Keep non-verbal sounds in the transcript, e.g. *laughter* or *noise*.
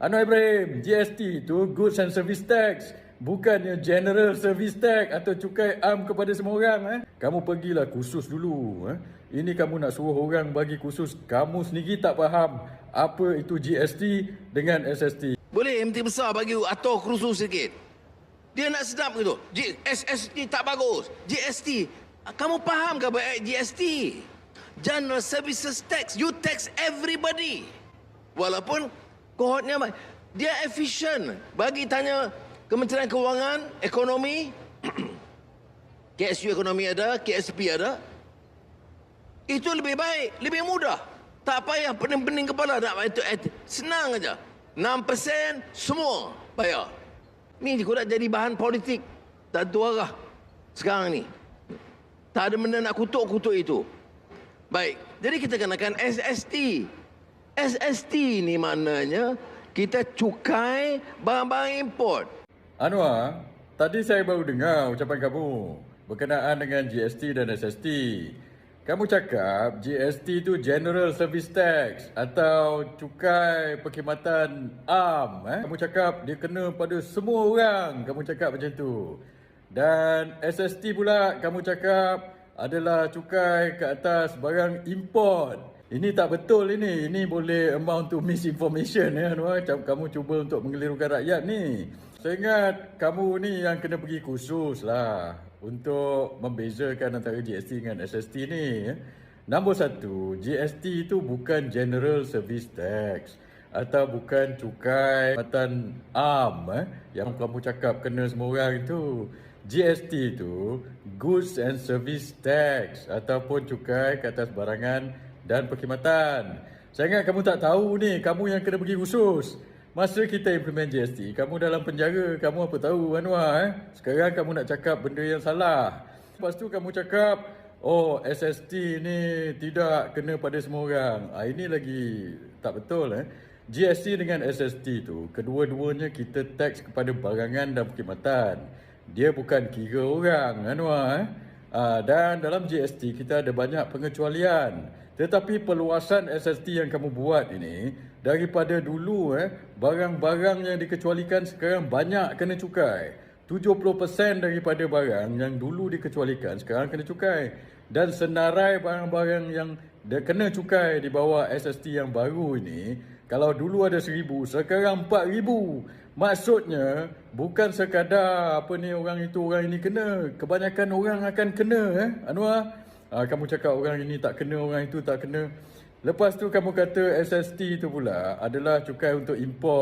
Anwar Ibrahim, GST tu Goods and Service Tax. Bukannya General Service Tax atau cukai am kepada semua orang. Eh? Kamu pergilah kursus dulu. Eh? Ini kamu nak suruh orang bagi kursus. Kamu sendiri tak faham apa itu GST dengan SST. Boleh MT besar bagi atur kursus sikit. Dia nak sedap gitu. SST tak bagus. GST. Kamu faham ke baik GST? General Services Tax. You tax everybody. Walaupun kohortnya baik. Dia efisien. Bagi tanya Kementerian Kewangan, Ekonomi, *clears throat* KSU Ekonomi ada, KSP ada. Itu lebih baik, lebih mudah. Tak payah pening-pening kepala nak itu, itu. Senang aja. 6% semua bayar. Ni nak jadi bahan politik. Tak tu arah. Sekarang ni. Tak ada benda nak kutuk-kutuk itu. Baik. Jadi kita kenakan SST. SST ni maknanya kita cukai barang-barang import. Anwar, tadi saya baru dengar ucapan kamu berkenaan dengan GST dan SST. Kamu cakap GST itu General Service Tax atau cukai perkhidmatan am. Eh? Kamu cakap dia kena pada semua orang. Kamu cakap macam tu. Dan SST pula kamu cakap adalah cukai ke atas barang import. Ini tak betul ini. Ini boleh amount to misinformation ya Anwar. Macam Kamu cuba untuk mengelirukan rakyat ni. Saya ingat kamu ni yang kena pergi kursus lah untuk membezakan antara GST dengan SST ni. ya. Nombor satu, GST itu bukan General Service Tax atau bukan cukai matan am eh, yang kamu cakap kena semua orang itu. GST itu Goods and Service Tax ataupun cukai ke atas barangan dan perkhidmatan. Saya ingat kamu tak tahu ni, kamu yang kena pergi khusus. Masa kita implement GST, kamu dalam penjara, kamu apa tahu Anwar eh? Sekarang kamu nak cakap benda yang salah. Lepas tu kamu cakap, oh SST ni tidak kena pada semua orang. Ah, ini lagi tak betul eh. GST dengan SST tu, kedua-duanya kita tax kepada barangan dan perkhidmatan. Dia bukan kira orang Anwar eh. Ah, dan dalam GST kita ada banyak pengecualian. Tetapi perluasan SST yang kamu buat ini daripada dulu eh barang-barang yang dikecualikan sekarang banyak kena cukai. 70% daripada barang yang dulu dikecualikan sekarang kena cukai. Dan senarai barang-barang yang kena cukai di bawah SST yang baru ini kalau dulu ada 1000 sekarang 4000 maksudnya bukan sekadar apa ni orang itu orang ini kena. Kebanyakan orang akan kena eh Anwar Ah, kamu cakap orang ini tak kena, orang itu tak kena. Lepas tu kamu kata SST itu pula adalah cukai untuk import.